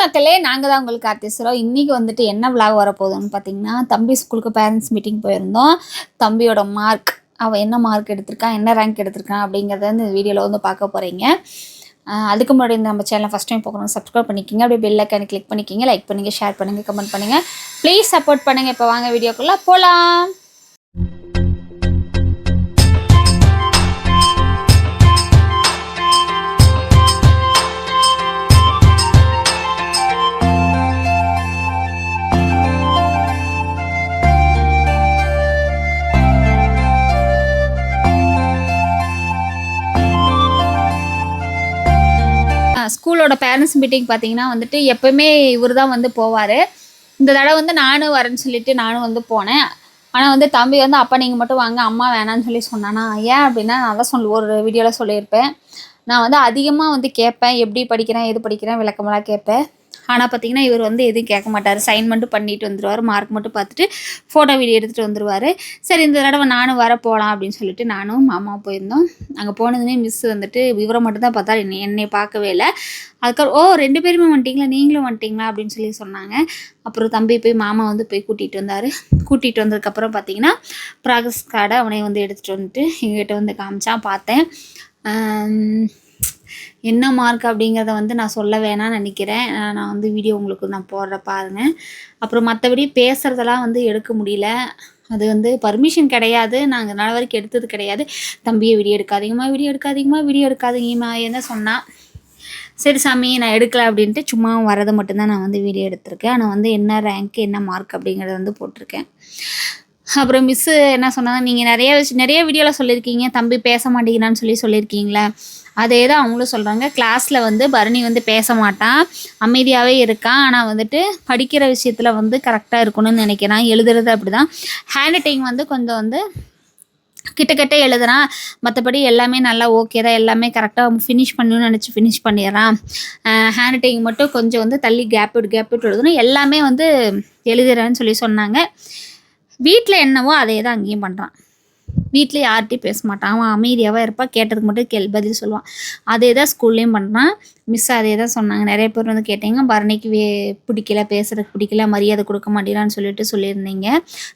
மக்களே நாங்கள் தான் உங்களுக்கு ஆர்டிஸ்டரோம் இன்றைக்கி வந்துட்டு என்ன விளாக் வரப்போகுதுன்னு பார்த்தீங்கன்னா தம்பி ஸ்கூலுக்கு பேரண்ட்ஸ் மீட்டிங் போயிருந்தோம். தம்பியோட மார்க் அவன் என்ன மார்க் எடுத்திருக்கான் என்ன ரேங்க் எடுத்திருக்கான் அப்படிங்கிறத இந்த வீடியோவில் வந்து பார்க்க போகிறீங்க அதுக்கு முன்னாடி இந்த நம்ம சேனலை ஃபஸ்ட் டைம் பார்க்கணும் சப்ஸ்கிரைப் பண்ணிக்கிங்க. அப்படியே பெல் ஐக்கானு கிளிக் பண்ணிக்கிங்க. லைக் பண்ணுங்கள் ஷேர் பண்ணுங்கள் கமெண்ட் பண்ணுங்கள் ப்ளீஸ் சப்போர்ட் பண்ணுங்கள் இப்போ வாங்க வீடியோக்குள்ளே போகலாம் ஸ்கூலோட பேரண்ட்ஸ் மீட்டிங் பார்த்தீங்கன்னா வந்துட்டு எப்போவுமே இவர் தான் வந்து போவார். இந்த தடவை வந்து நானும் வரேன்னு சொல்லிட்டு நானும் வந்து போனேன். ஆனால் வந்து தம்பி வந்து அப்பா நீங்கள் மட்டும் வாங்க. அம்மா வேணான்னு சொல்லி சொன்னானா ஏன் அப்படின்னா நான் தான் சொல்லி ஒரு வீடியோவில் சொல்லியிருப்பேன். நான் வந்து அதிகமாக வந்து கேட்பேன். எப்படி படிக்கிறேன் எது படிக்கிறேன் விளக்கமெல்லாம் கேட்பேன். ஆனால் பார்த்தீங்கன்னா இவர் வந்து எதுவும் கேட்க மாட்டார். சைன் மட்டும் பண்ணிட்டு வந்துடுவார் மார்க் மட்டும் பார்த்துட்டு ஃபோட்டோ வீடியோ எடுத்துகிட்டு வந்துடுவார் சரி இந்த தடவை நானும் வர போகலாம் அப்படின்னு சொல்லிட்டு நானும் மாமா போயிருந்தோம். அங்கே போனதுமே மிஸ் வந்துட்டு விவரம் மட்டும் தான் பார்த்தா என்னை என்னை பார்க்கவே இல்லை. அதுக்கப்புறம் ஓ ரெண்டு பேருமே வந்துட்டிங்களா? நீங்களும் வந்துட்டிங்களா? அப்படின்னு சொல்லி சொன்னாங்க. அப்புறம் தம்பி போய் மாமா வந்து போய் கூட்டிகிட்டு வந்தார். கூட்டிகிட்டு வந்ததுக்கப்புறம் பார்த்தீங்கன்னா ப்ராக்ரஸ் கார்டை அவனே வந்து எடுத்துகிட்டு வந்துட்டு எங்ககிட்ட வந்து காமிச்சான். பார்த்தேன். என்ன மார்க் அப்படிங்கிறத வந்து நான் சொல்ல வேணாம்னு நினைக்கிறேன். நான் வந்து வீடியோ உங்களுக்கு நான் போடுற பாருங்க. அப்புறம் மற்றபடி பேசுகிறதெல்லாம் வந்து எடுக்க முடியல. அது வந்து பர்மிஷன் கிடையாது. நாங்கள் நாள் வரைக்கும் எடுத்தது கிடையாது. தம்பியை வீடியோ எடுக்காதீங்கம்மா வீடியோ எடுக்காதீங்கம்மா வீடியோ எடுக்காதீங்கம்மா என்ன சொன்னால் சரி சாமி நான் எடுக்கலை அப்படின்ட்டு சும்மா வரதை மட்டும்தான் நான் வந்து வீடியோ எடுத்திருக்கேன். ஆனால் வந்து என்ன ரேங்க் என்ன மார்க் அப்படிங்கிறத வந்து போட்டிருக்கேன். அப்புறம் மிஸ்ஸு என்ன சொன்னாங்க நீங்கள் நிறைய நிறைய வீடியோவில் சொல்லியிருக்கீங்க தம்பி பேச மாட்டேங்கிறான்னு சொல்லி சொல்லியிருக்கீங்களே? அதே தான் அவங்களும் சொல்கிறாங்க கிளாஸில் வந்து பரணி வந்து பேச மாட்டான் அமைதியாகவே இருக்கான் ஆனால் வந்துட்டு படிக்கிற விஷயத்தில் வந்து கரெக்டாக இருக்கணும்னு நினைக்கிறான் எழுதுறது அப்படி தான் ஹேண்ட் ரைட்டிங் வந்து கொஞ்சம் வந்து கிட்டக்கிட்ட எழுதுறான் மற்றபடி எல்லாமே நல்லா ஓகே தான் எல்லாமே கரெக்டாக ஃபினிஷ் பண்ணணும்னு நினச்சி ஃபினிஷ் பண்ணிடுறான் ஹேண்ட் ரைட்டிங் மட்டும் கொஞ்சம் வந்து தள்ளி கேப் விட்டு கேப் விட்டு எழுதணும் எல்லாமே வந்து எழுதுறேன்னு சொல்லி சொன்னாங்க. வீட்டில் என்னவோ அதே தான் அங்கேயும் பண்ணுறான் வீட்டில் யார்கிட்டையும் பேச மாட்டான் அவன் அமைதியாகவே இருப்பான் கேட்டதுக்கு மட்டும் கேள் பதில் சொல்லுவான். அதே தான் ஸ்கூல்லேயும் பண்ணுறான் மிஸ் அதே தான் சொன்னாங்க. நிறைய பேர் வந்து கேட்டீங்க பரணிக்கு வே பிடிக்கல பேசுறதுக்கு பிடிக்கல மரியாதை கொடுக்க மாட்டேறான்னு சொல்லிட்டு சொல்லியிருந்தீங்க.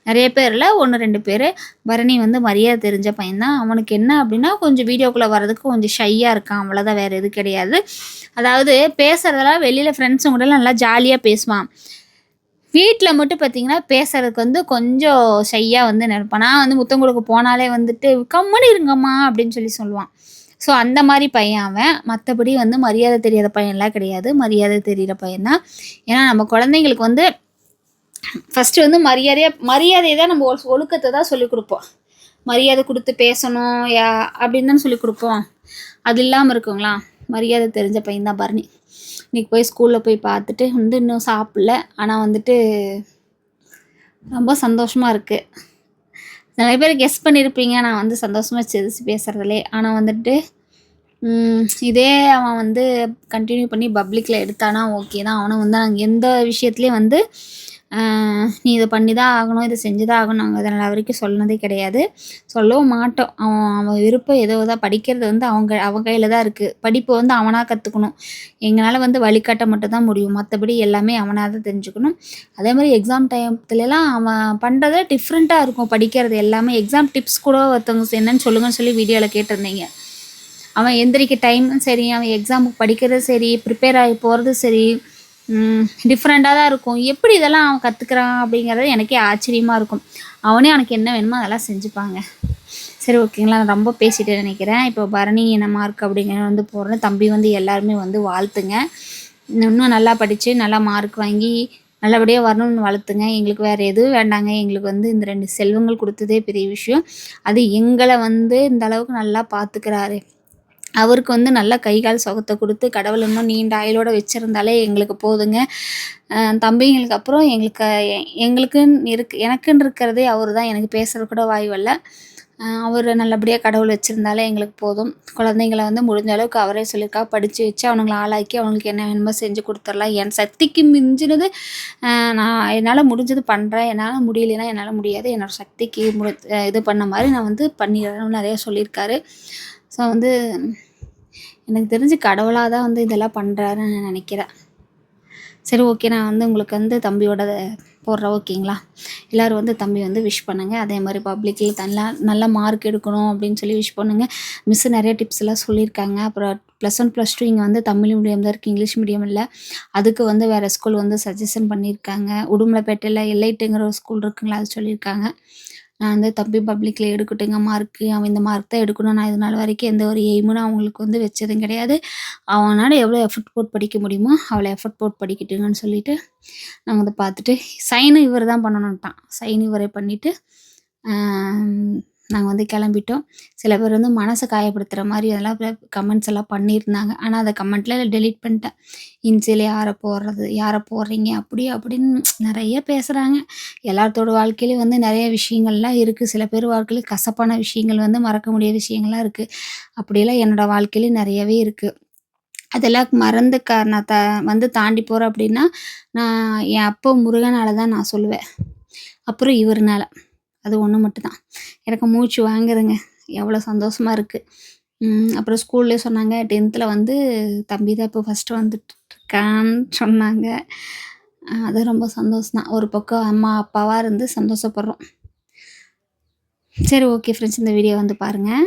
நிறைய பேரில் ஒன்று ரெண்டு பேர். பரணி வந்து மரியாதை தெரிஞ்ச பையன்தான். அவனுக்கு என்ன அப்படின்னா கொஞ்சம் வீடியோக்குள்ளே வர்றதுக்கு கொஞ்சம் ஷையாக இருக்கான். அவ்வளோதான் வேறு எது கிடையாது. அதாவது பேசுகிறதெல்லாம் வெளியில் ஃப்ரெண்ட்ஸுங்க கூட நல்லா ஜாலியாக பேசுவான். வீட்டில் மட்டும் பார்த்தீங்கன்னா பேசுறதுக்கு வந்து கொஞ்சம் ஷையாக வந்து நினைப்பான். நான் வந்து முத்தம் கொடுக்க போனாலே வந்துட்டு கம்முன்னு இருங்கம்மா அப்படின்னு சொல்லி சொல்லுவான். ஸோ அந்த மாதிரி பையன் அவன். மற்றபடி வந்து மரியாதை தெரியாத பையன்லாம் கிடையாது. மரியாதை தெரிகிற பையன் தான். ஏன்னா நம்ம குழந்தைங்களுக்கு வந்து ஃபஸ்ட்டு வந்து மரியாதையாக மரியாதையை தான் நம்ம ஒழுக்கத்தை தான் சொல்லிக் கொடுப்போம். மரியாதை கொடுத்து பேசணும் யா அப்படின்னு தான் சொல்லிக் கொடுப்போம். அது இல்லாமல் இருக்குங்களா? மரியாதை தெரிஞ்ச பையன் தான் பரணி. இன்றைக்கி போய் ஸ்கூலில் போய் பார்த்துட்டு வந்து இன்னும் சாப்பிடல. ஆனால் வந்துட்டு ரொம்ப சந்தோஷமாக இருக்குது நிறைய பேர் கெஸ் பண்ணியிருப்பீங்க நான் வந்து சந்தோஷமாக சிரிச்சு பேசுகிறதுலே ஆனால் வந்துட்டு இதே அவன் வந்து கண்டினியூ பண்ணி பப்ளிக்கில் எடுத்தானா ஓகே தான். அவனை வந்து நாங்கள் எந்த விஷயத்துலேயும் வந்து நீ இதை பண்ணி தான் ஆகணும் இதை செஞ்சு தான் ஆகணும் நாங்கள் அதனால் வரைக்கும் சொன்னதே கிடையாது. சொல்லவும் மாட்டோம். அவன் அவன் விருப்பம் ஏதோ தான் படிக்கிறது வந்து அவங்க அவன் கையில் தான் இருக்குது படிப்பு வந்து அவனாக கற்றுக்கணும் எங்களால் வந்து வழிகாட்ட மட்டும் தான் முடியும். மற்றபடி எல்லாமே அவனாக தான் தெரிஞ்சுக்கணும். அதே மாதிரி எக்ஸாம் டைம்லலாம் அவன் பண்ணுறத டிஃப்ரெண்ட்டாக இருக்கும் படிக்கிறது எல்லாமே. எக்ஸாம் டிப்ஸ் கூட ஒருத்தவங்க என்னன்னு சொல்லுங்கன்னு சொல்லி வீடியோவில் கேட்டிருந்தீங்க. அவன் எந்திரிக்க டைமும் சரி அவன் எக்ஸாமுக்கு படிக்கிறது சரி ப்ரிப்பேர் ஆகி போகிறது சரி டிஃப்ரெண்ட்டாக தான் இருக்கும். எப்படி இதெல்லாம் அவன் கற்றுக்குறான் அப்படிங்கிறது எனக்கே ஆச்சரியமாக இருக்கும். அவனே அவனுக்கு என்ன வேணுமோ அதெல்லாம் செஞ்சுப்பாங்க. சரி ஓகேங்களா நான் ரொம்ப பேசிட்டு நினைக்கிறேன். இப்போ பரணி என்ன மார்க் அப்படிங்கிற வந்து போடுறேன். தம்பி வந்து எல்லாருமே வந்து வாழ்த்துங்க. இன்னும் நல்லா படித்து நல்லா மார்க் வாங்கி நல்லபடியாக வரணும்னு வளர்த்துங்க. எங்களுக்கு வேறு எதுவும் வேண்டாங்க. எங்களுக்கு வந்து இந்த ரெண்டு செல்வங்கள் கொடுத்ததே பெரிய விஷயம். அது எங்களை வந்து இந்த அளவுக்கு நல்லா பார்த்துக்கிறாரு அவருக்கு வந்து நல்ல கை கால் சுகத்தை கொடுத்து கடவுள் இன்னும் நீண்ட ஆயுளோட வச்சுருந்தாலே எங்களுக்கு போதுங்க. தம்பிங்களுக்கு அப்புறம் எங்களுக்கு எங்களுக்குன்னு இருக்கு எனக்குன்னு இருக்கிறதே அவர் தான் எனக்கு பேசுகிறது கூட வாய்வல்ல அவர் நல்லபடியாக கடவுள் வச்சுருந்தாலே எங்களுக்கு போதும். குழந்தைங்கள வந்து முடிஞ்ச அளவுக்கு அவரே சொல்லியிருக்கா படித்து வச்சு அவனுங்களை ஆளாக்கி அவங்களுக்கு என்ன வேணுமோ செஞ்சு கொடுத்துர்லாம் என் சக்திக்கு மிஞ்சினது நான் என்னால் முடிஞ்சது பண்ணுறேன் என்னால் முடியலைன்னா என்னால் முடியாது. என்னோடய சக்திக்கு முடி இது பண்ண மாதிரி நான் வந்து பண்ணிடுறேன்னு நிறையா சொல்லியிருக்காரு. ஸோ வந்து எனக்கு தெரிஞ்சு கடவுளாக தான் வந்து இதெல்லாம் பண்ணுறாருன்னு நான் நினைக்கிறேன். சரி ஓகே நான் வந்து உங்களுக்கு வந்து தம்பியோட போடுறேன் ஓகேங்களா எல்லோரும் வந்து தம்பி வந்து விஷ் பண்ணுங்கள் அதே மாதிரி பப்ளிக்கில் நல்லா நல்ல மார்க் எடுக்கணும் அப்படின்னு சொல்லி விஷ் பண்ணுங்கள் மிஸ்ஸு நிறைய டிப்ஸ் எல்லாம் சொல்லியிருக்காங்க. அப்புறம் ப்ளஸ் ஒன் ப்ளஸ் டூ இங்கே வந்து தமிழ் மீடியம் தான் இருக்குது இங்கிலீஷ் மீடியம் இல்லை. அதுக்கு வந்து வேறு ஸ்கூல் வந்து சஜஷன் பண்ணியிருக்காங்க. உடுமலைப்பேட்டையில் எல்ஐட்டுங்கிற ஒரு ஸ்கூல் இருக்குங்களா அது சொல்லியிருக்காங்க. நான் வந்து தம்பி பப்ளிக்கில் எடுக்கட்டுங்க மார்க்கு அவன் இந்த மார்க் தான் எடுக்கணும். நான் இது நாள் வரைக்கும் எந்த ஒரு எய்மும் நான் அவங்களுக்கு வந்து வச்சதும் கிடையாது. அவனால் எவ்வளோ எஃபர்ட் போட் படிக்க முடியுமோ அவளை எஃபர்ட் போட் படிக்கட்டுங்கன்னு சொல்லிட்டு நாங்கள் வந்து பார்த்துட்டு சைனும் இவர் தான் பண்ணணுன்ட்டான் சைன் இவரே பண்ணிவிட்டு நாங்கள் வந்து கிளம்பிட்டோம். சில பேர் வந்து மனசை காயப்படுத்துகிற மாதிரி அதெல்லாம் கமெண்ட்ஸ் எல்லாம் பண்ணியிருந்தாங்க. ஆனால் அந்த கமெண்ட்டில் டெலீட் பண்ணிட்டேன். இன்சியில் யாரை போடுறது யாரை போடுறீங்க? அப்படி அப்படின்னு நிறைய பேசுகிறாங்க எல்லாத்தோட வாழ்க்கையிலையும் வந்து நிறைய விஷயங்கள்லாம் இருக்குது சில பேர் வாழ்க்கையில கசப்பான விஷயங்கள் வந்து மறக்க முடியாத விஷயங்கள்லாம் இருக்குது அப்படியெல்லாம் என்னோடய வாழ்க்கையிலையும் நிறையவே இருக்குது அதெல்லாம் மறந்து க நான் த வந்து தாண்டி போகிறேன் அப்படின்னா நான் என் அப்பா முருகனால தான் நான் சொல்லுவேன். அப்புறம் இவர்னால. அது ஒன்று மட்டும்தான். எனக்கு மூச்சு வாங்குதுங்க. எவ்வளோ சந்தோஷமாக இருக்குது அப்புறம் ஸ்கூல்லே சொன்னாங்க டென்த்தில் வந்து தம்பி தான் இப்போ ஃபஸ்ட்டு வந்துட்டு இருக்கான்னு சொன்னாங்க அது ரொம்ப சந்தோஷம் தான் ஒரு பக்கம் அம்மா அப்பாவாக இருந்து சந்தோஷப்படுறோம். சரி ஓகே ஃப்ரெண்ட்ஸ் இந்த வீடியோ வந்து பாருங்கள்